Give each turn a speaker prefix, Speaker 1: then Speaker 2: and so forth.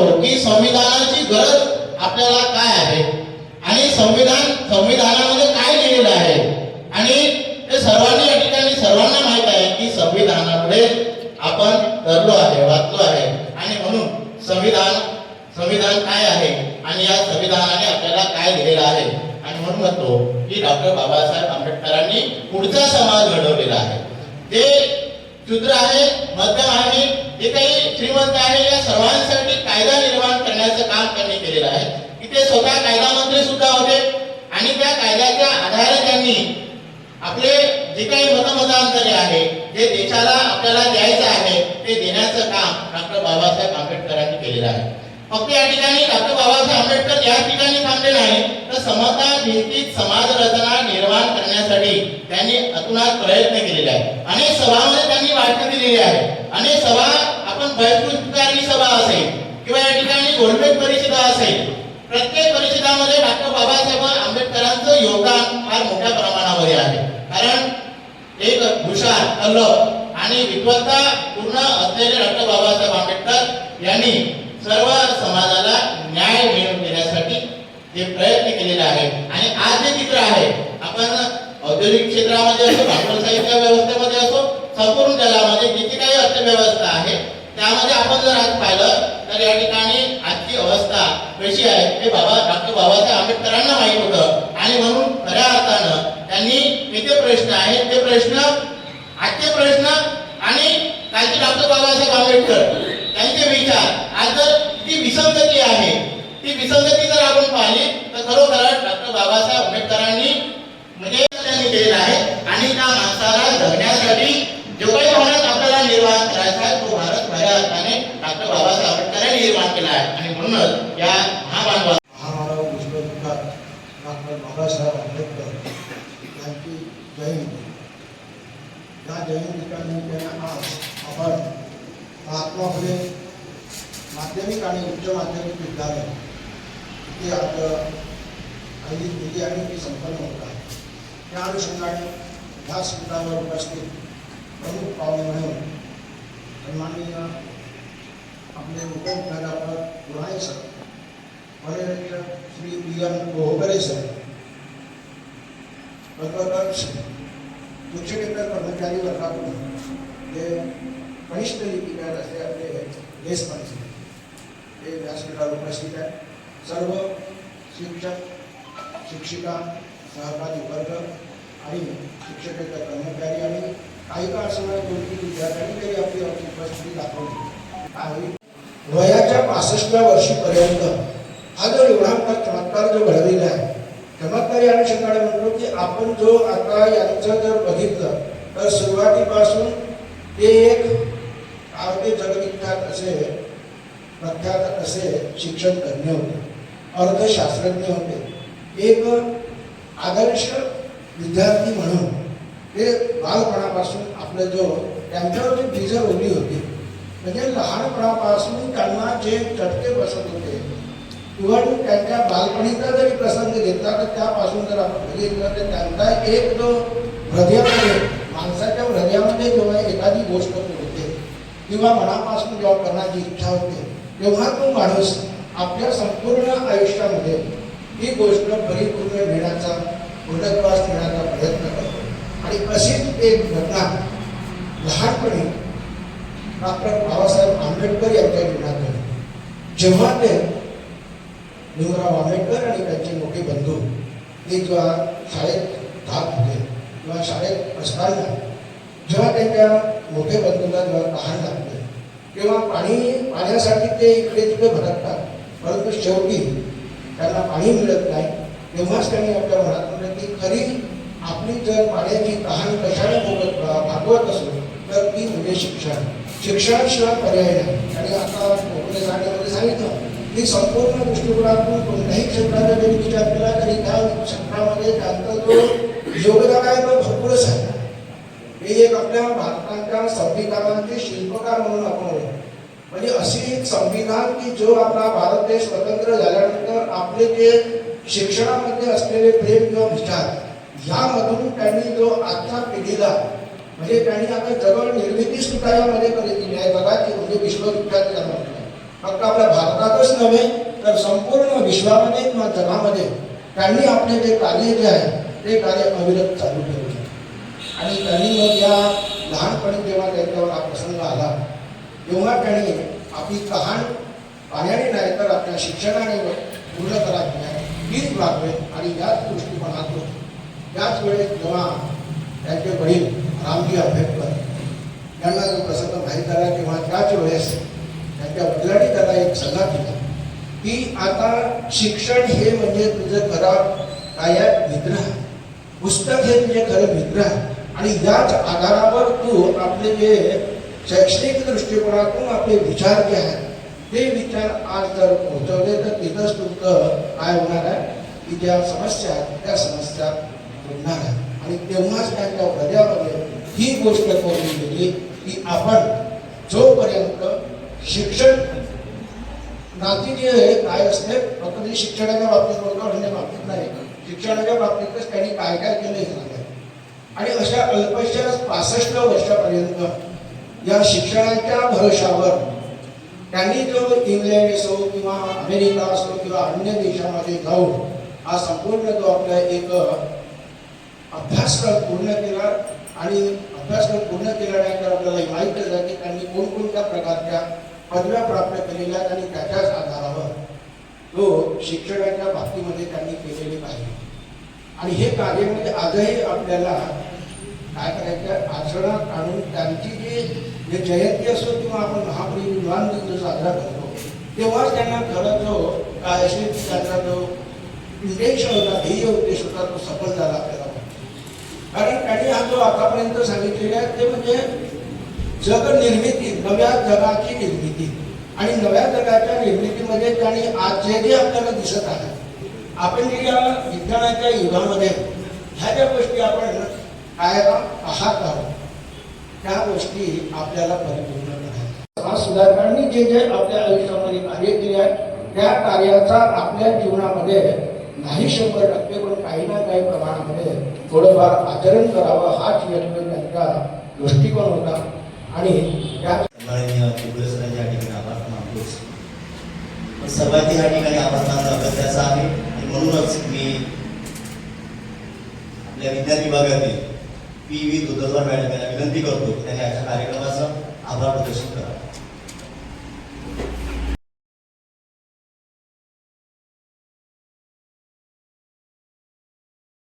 Speaker 1: म्हणतो की संविधानाची गरज आपल्याला काय आहे? आणि संविधान संविधानामध्ये काय लिहिलेलं आहे? आणि ते सर्वांनी या ठिकाणी सर्वांना माहीत आहे की संविधानामुळे आपण धरलो आहे वाचलो आहे. आणि म्हणून संविधान संविधान काय आहे? आणि या संविधानाने आपल्याला काय लिहिलेलं आहे? आणि म्हणून म्हणतो की डॉक्टर बाबासाहेब आंबेडकरांनी पुढचा समाज घडवलेला आहे. ते शूद्र आहे मध्यम आहे जे काही श्रीमंत आहे या सर्वांसाठी कायदा निर्माण करण्याचं काम त्यांनी केलेलं आहे. इथे स्वतः कायदा मंत्री सुद्धा होते. आणि त्या कायद्याच्या आधारे त्यांनी आपले जे काही मतमतांतरे आहे जे देशाला आपल्याला द्यायचं आहे ते देण्याचं काम डॉक्टर बाबासाहेब आंबेडकरांनी केलेलं आहे. फक्त या ठिकाणी डॉक्टर बाबासाहेब आंबेडकर या ठिकाणी थांबले नाही तर समता भिंतीत समाज रचना निर्माण करण्यासाठी त्यांनी अतुनात प्रयत्न केलेले आहे अनेक सभामध्ये त्यांनी वाटणी दिलेली आहे. अनेक सभा आपण बहिष्कृतकारी सभा असेल किंवा या ठिकाणी गोलमेज परिषदा असेल प्रत्येक परिषदामध्ये डॉक्टर बाबासाहेब आंबेडकरांचं योगदान फार मोठ्या प्रमाणामध्ये आहे. कारण एक हुशार तल्लख आणि विद्वत्ता पूर्ण असलेले डॉक्टर बाबासाहेब आंबेडकर यांनी सर्व समाजाला न्याय मिळवून देण्यासाठी जे प्रयत्न केलेले आहेत. आणि आज जे चित्र आहे आपण औद्योगिक क्षेत्रामध्ये असो भांडवलशाहीच्या व्यवस्थेमध्ये असो संपूर्ण जगामध्ये जी काही अर्थव्यवस्था आहे त्यामध्ये आपण जर आज पाहिलं तर या ठिकाणी आजची अवस्था कशी आहे हे बाबा डॉक्टर बाबासाहेब आंबेडकरांना माहीत होतं. आणि म्हणून खऱ्या अर्थानं त्यांनी हे जे प्रश्न आहेत ते प्रश्न आजचे प्रश्न आणि कालचे डॉक्टर बाबासाहेब आंबेडकर त्यांचे विचार आज जर ती विसंगती आहे ती विसंगती जर आपण पाहिली तर खरोखर डॉक्टर बाबासाहेब आंबेडकरांनी म्हणजे त्यांनी केलेलं आहे आणि त्या माणसाला जगण्यासाठी जो काही भारत आपल्याला निर्माण करायचा आहे तो भारत खऱ्या अर्थाने डॉक्टर बाबासाहेब आंबेडकरांनी निर्माण केला आहे. आणि म्हणूनच या महामानवा
Speaker 2: महामानव विश्वविख्यात डॉक्टर बाबासाहेब आंबेडकर यांची जयंती. या जयंतीच्या आज आपण माध्यमिक आणि उच्च माध्यमिक विद्यालय इथे आपलं आयोजित केली आणि ती संपन्न होत आहे. त्या अनुषंगाने ह्या स्मितावर उपस्थित प्रमुख पाहुणे म्हणून सन्माननीय आपले उपमुख्याध्यापक बुलाए सर पर्यवेक्षक Shri P M Kohbare sir तसंच शिक्षकेतर कर्मचारी वर्गाकडून जे कनिष्ठ लिपिकार असे आपले देश पाहिजे ते व्यासपीठावर उपस्थित आहे सर्व शिक्षक शिक्षिका सहकारी वर्ग आणि शिक्षकेतर कर्मचारी आणि काही काळ समय दोन विद्यार्थ्यांनी तरी आपली उपस्थिती दाखवली आणि वयाच्या पासष्टव्या वर्षीपर्यंत हा जो एवढा चमत्कार जो घडलेला आहे चमत्कार या अनुषंगाने म्हणतो की आपण जो आता यांचं जर बघितलं तर सुरुवातीपासून ते एक आवडते जगविख्यात असे प्रख्यात असे शिक्षण तज्ञ होते अर्थशास्त्रज्ञ होते. एक आदर्श विद्यार्थी म्हणून ते बालपणापासून आपलं जो त्यांच्यावर जी बीजर उभी होती म्हणजे लहानपणापासून त्यांना जे चटके बसत होते इव्हन त्यांच्या बालपणीचा जरी प्रसंग घेतला तर त्यापासून जर आपण बघितलं तर त्यांचा एक जो हृदयामध्ये माणसाच्या हृदयामध्ये जेव्हा एखादी गोष्ट होते किंवा मनापासून जेव्हा करण्याची इच्छा होते तेव्हा तो माणूस आपल्या संपूर्ण आयुष्यामध्ये ही गोष्ट परिपूर्ण घेण्याचा पूर्णत्वास घेण्याचा प्रयत्न करतो. आणि अशीच एक घटना लहानपणी डॉक्टर बाबासाहेब आंबेडकर यांच्या जीवनात जेव्हा ते भीमराव आंबेडकर आणि त्यांचे मोठे बंधू ते जेव्हा शाळेत जात होते किंवा शाळेत असताना जेव्हा त्यांच्या मोठे बंधूंना जेव्हा तहान लागते तेव्हा पाणी पाण्यासाठी ते इकडे तिकडे भटकतात परंतु शेवटी त्यांना पाणी मिळत नाही. तेव्हाच त्यांनी आपल्या मनात म्हणलं की खरी आपली जर पाण्याची तहान कशाने भागवत असो तर ती म्हणजे शिक्षण. शिक्षणाशिवाय पर्याय नाही आणि आता मोकळे साठ्यामध्ये सांगितलं की संपूर्ण दृष्टिकोनातून कोणत्याही क्षेत्राचा जरी विचार केला तरी त्या क्षेत्रामध्ये त्यांचा जो योगदान आहे तो भरपूरच आहे हे एक आपल्या भारताच्या संविधानाचे शिल्पकार म्हणून आपण ओळखतो. म्हणजे अशी एक संविधान की जो आपला भारत देश स्वतंत्र झाल्यानंतर आपले जे शिक्षणामध्ये असलेले प्रेम किंवा विचार यामधून त्यांनी जो आजच्या पिढीला म्हणजे त्यांनी आता जवळ निर्मिती सुद्धा यामध्ये केलेली आहे जगाची म्हणजे विश्वविख्यात फक्त आपल्या भारतातच नव्हे तर संपूर्ण विश्वामध्ये किंवा जगामध्ये त्यांनी आपले जे कार्य जे आहे ते कार्य अविरत चालू ठेवले आणि त्यांनी मग या लहानपणी जेव्हा त्यांच्यावर हा प्रसंग आला, तेव्हा त्यांनी आपली तहान पाण्याने नाही, तर आपल्या शिक्षणाने पूर्ण करायची आहे हीच लागवे आणि याच दृष्टिकोनातून त्याच वेळेस जेव्हा त्यांचे वडील रामजी आंबेडकर. यांना जो प्रसंग माहीत झाला तेव्हा त्याच वेळेस त्यांच्या वडिलांनी त्याला एक सल्ला दिला की आता शिक्षण हे म्हणजे तुझं खरा काय आहे मित्र आहे पुस्तक हे तुझे खरं मित्र आहे आणि याच आधारावर तू आपले जे शैक्षणिक दृष्टिकोनातून आपले विचार जे आहेत ते विचार आज जर पोहोचवले तर तिथंच तुमचं काय होणार आहे? की ज्या समस्या आहेत त्या समस्या सुटणार आहेत आणि तेव्हाच त्यांच्या हृदयामध्ये ही गोष्ट करून दिली की आपण जोपर्यंत शिक्षण नाती हे काय असते फक्त ते शिक्षणाच्या बाबतीत बोलतो म्हणजे बाबतीत नाही. शिक्षणाच्या बाबतीतच त्यांनी काय काय केलं हे सांगायचं. आणि अशा अल्पशा पासष्ट वर्षापर्यंत या शिक्षणाच्या भरोशावर त्यांनी जो इंग्लंड असो किंवा अमेरिका असो किंवा अन्य देशामध्ये जाऊन हा संपूर्ण जो आपला एक अभ्यासक्रम पूर्ण केला आणि अभ्यासक्रम पूर्ण केल्यानंतर आपल्याला माहीत झालं की त्यांनी कोणकोणत्या प्रकारच्या पदव्या प्राप्त केलेल्या आहेत आणि त्याच्याच आधारावर तो शिक्षणाच्या बाबतीमध्ये त्यांनी केलेले पाहिजे आणि हे कार्य म्हणजे आजही आपल्याला काय करायचं आचरणात आणून त्यांची जी जे जयंती असो किंवा आपण महापुरी विद्वान दिन जो साजरा करतो तेव्हाच त्यांना खरं जो काय असेल त्यांचा जो उद्देश होता ध्येय उद्देश होता तो सफल झाला आपल्याला वाटतं. कारण त्यांनी हा जो आतापर्यंत सांगितलेले आहे ते म्हणजे जग निर्मिती नव्या जगाची निर्मिती. आणि नव्या जगाच्या निर्मितीमध्ये आणि आज जे जे आपल्याला दिसत आहे. आपण जे या विज्ञानाच्या युगामध्ये ह्या ज्या गोष्टी आपण काय पाहत आहोत त्या गोष्टी आपल्याला परिपूर्ण करायच्या समाज सुधारकांनी जे जे आपल्या आयुष्यामध्ये कार्य केले आहे त्या कार्याचा आपल्या जीवनामध्ये नाही शंभर टक्के पण काही ना काही प्रमाणामध्ये थोडंफार आचरण करावं हाच यत्न त्यांचा दृष्टिकोन होता. आणि त्या
Speaker 3: माननीय ठिकाणी आभार मानतोच पण सर्वात या ठिकाणी आभार मानणं अगत्याचं आहे. आणि म्हणूनच मी आपल्या विज्ञान विभागातील पी व्ही दुधलवार मॅडम यांना विनंती करतो की त्यांनी अशा कार्यक्रमाचं आभार प्रदर्शन करावं.